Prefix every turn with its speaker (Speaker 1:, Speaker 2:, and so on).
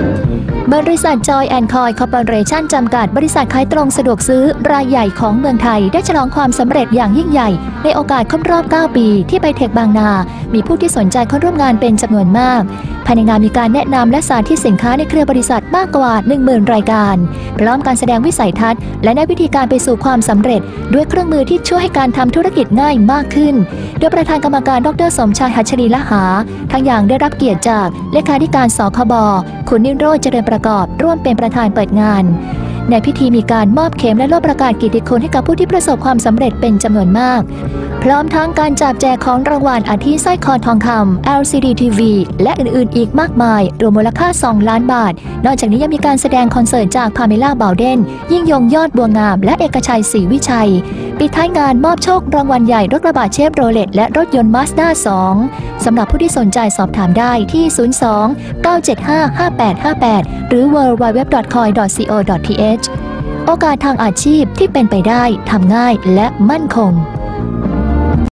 Speaker 1: Thank you. บริษัทจอยแอนคอยคอร์ปอเรชั่นจำกัด บริษัทขายตรงสะดวกซื้อรายใหญ่ของเมืองไทย ได้ฉลองความสำเร็จอย่างยิ่งใหญ่ ในโอกาสครบรอบ 9 ปี ที่ไปเทคบางนา มีผู้ที่สนใจเข้าร่วมงานเป็นจำนวนมาก ภายในงานมีการแนะนำและสาธิตสินค้าในเครือบริษัทมากกว่า 10,000 รายการ พร้อมการแสดงวิสัยทัศน์ และแนววิธีการไปสู่ความสำเร็จ ด้วยเครื่องมือที่ช่วยให้การทำธุรกิจง่ายมากขึ้น โดยประธานกรรมการดร สมชายหัชรีละหาทั้งอย่างได้รับเกียรติจากเลขาธิการสคบคุณนิโรธเจริญประกอบร่วมเป็นประธานเปิดงาน ในพิธีมีการมอบเข็มและโล่ประกาศกิตติคุณให้กับผู้ที่ประสบความสำเร็จเป็นจำนวนมาก พร้อมทั้งการจับแจกของรางวัลอาทิสร้อยคอทองคำ LCD TV และอื่นๆ อีกมากมาย รวมมูลค่า 2 ล้านบาท นอกจากนี้ยังมีการแสดงคอนเสิร์ตจากพาเมล่าบาวเดนยิ่งยงยอดบัวงาม และเอกชัยศรีวิชัย ปิดท้ายงานมอบโชครางวัลใหญ่รถกระบะเชฟโรเลตและรถยนต์มาสด้า2สำหรับผู้ที่สนใจสอบถามได้ที่ 02 975 5858 หรือ www.coin.co.th โอกาสทางอาชีพที่เป็นไปได้ทำง่ายและมั่นคง